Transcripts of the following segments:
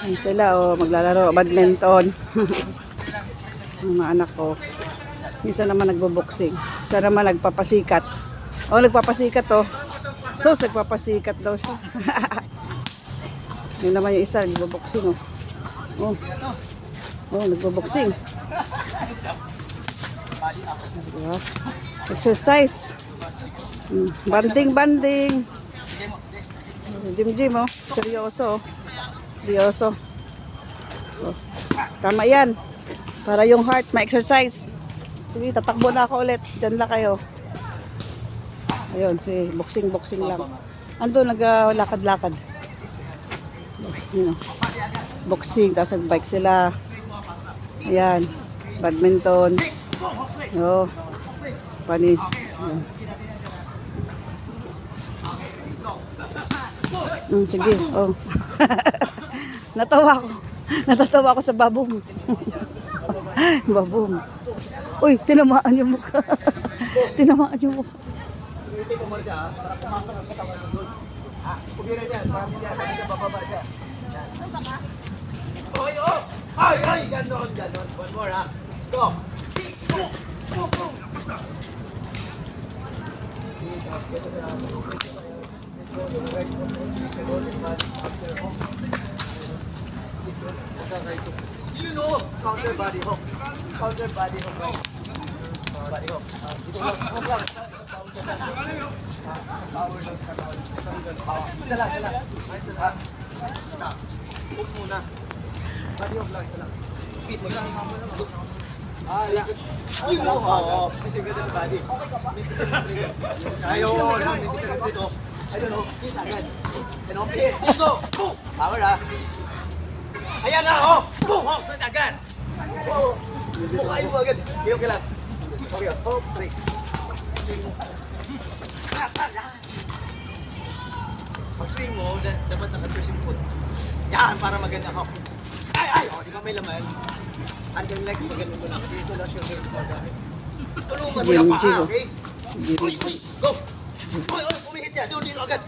Ayun sila, oh, maglalaro badminton. Mga anak ko. Isa naman nagbo-boxing. Isa naman nagpapasikat. Oh, nagpapasikat to. So, nagpapasikat daw siya. Yun naman yung isa, nagbo-boxing oh. Oh. Oh, nagbo-boxing. Diba? Exercise. Mm, Banding, banding. Jim Jim oh. Seryoso oh. Seryoso. Oh. Tama yan. Para yung heart ma-exercise. Sige, tatakbo na ako ulit. Diyan lang kayo. Ayun, si boxing-boxing lang. Ando, naglalakad-lakad. Yun, oh. Boxing, tapos nag-bike sila. Ayan, badminton. Oh, panis. Ayan. Mm, sige, oh. Natawa ako. Natatawa ako sa babong. babong. Uy, tinamaan yung mukha. tinamaan yung mukha. Ay, ay, ganon, ganon. One more, ha? Go! Go, go, go! You know, counter body hook. Counter body hook? Body hook. Ah, dito lang, hook lang. Ah, Power lang sa. Ah, Dala, dala. Nice and hot. Stop. Hook muna. Body hook lang, isa lang. Repeat mo lang. Ah, ikot. You know, oo. Ka ng body. Business dito. Ayun, may business dito. I don't know. Hit agad. Hit. Go! Boom! Power ah. Ayan na, oh! Boom! Oh, straight agad. Oh, mukhain mo agad. Okay, okay lang. Okay, oh, straight. Ah, ah, ah. Pag swing mo, da- dapat naka-twist yung foot. Yan, para maganda ako. Ay, ay! Oh, di ba may laman? Hanggang leg, maganda mo lang. Dito lang shoulder mo gamit. Tulungan mo Sige, lang pa, Gio. okay? Uy, uy, go! Uy, uy, umihit siya. Doon, dito agad.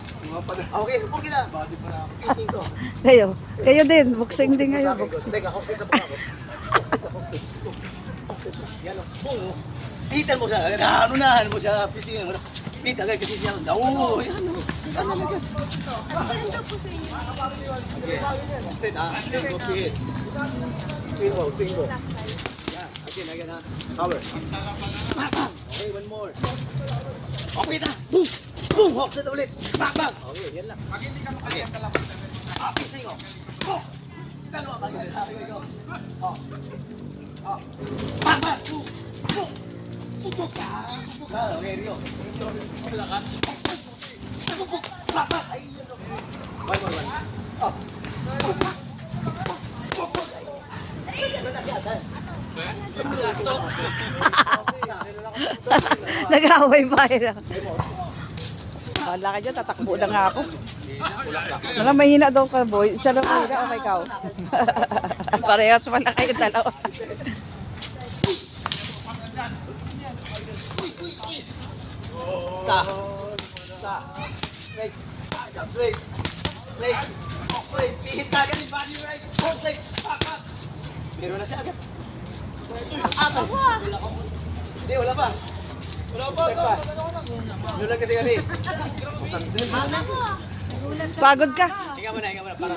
Okay, okay na. Kissing ko. Kayo, kayo din. Boxing din ngayon. Boxing. Teka, hoksit na pa ako. Hoksit na, hoksit. Hoksit na. Yan o. Boom. oh. Pihitan mo siya. Anunahan mo siya. Pisingan mo. Pihit agad kasi siya. Oo, yan o. Yan o agad. Okay. Hoksit ah. Twingo, pihit. Twingo, twingo. Yan. Again, again ha. Cover. Okay, one more. Okay na. Boom. Boom. Hoksit ulit. Bang, bang. Okay, yan lang. Okay. Ah, pising o. Oh. Dalawa ba yun? Okay, go. Oh. Oh. Boom. Sutok ka. Sutok ka. Rio. Malakas. Bang. Ay, yun. One more, one. Oh. Nag-away pa yun. Wala ka dyan, tatakbo na nga ako. Wala, mahina daw ka, boy. Isa lang mahina, okay ka. Parehas pala kayo dalawa. Sa. Sa. Straight. Straight. Straight. Oh, straight. Pihit ka agad yung body right. Oh, straight. Back. Meron na siya agad. Ato. Hindi, wala pa. Lang kasi kami. Pagod ka. Hinga mo na, hinga mo na. Para.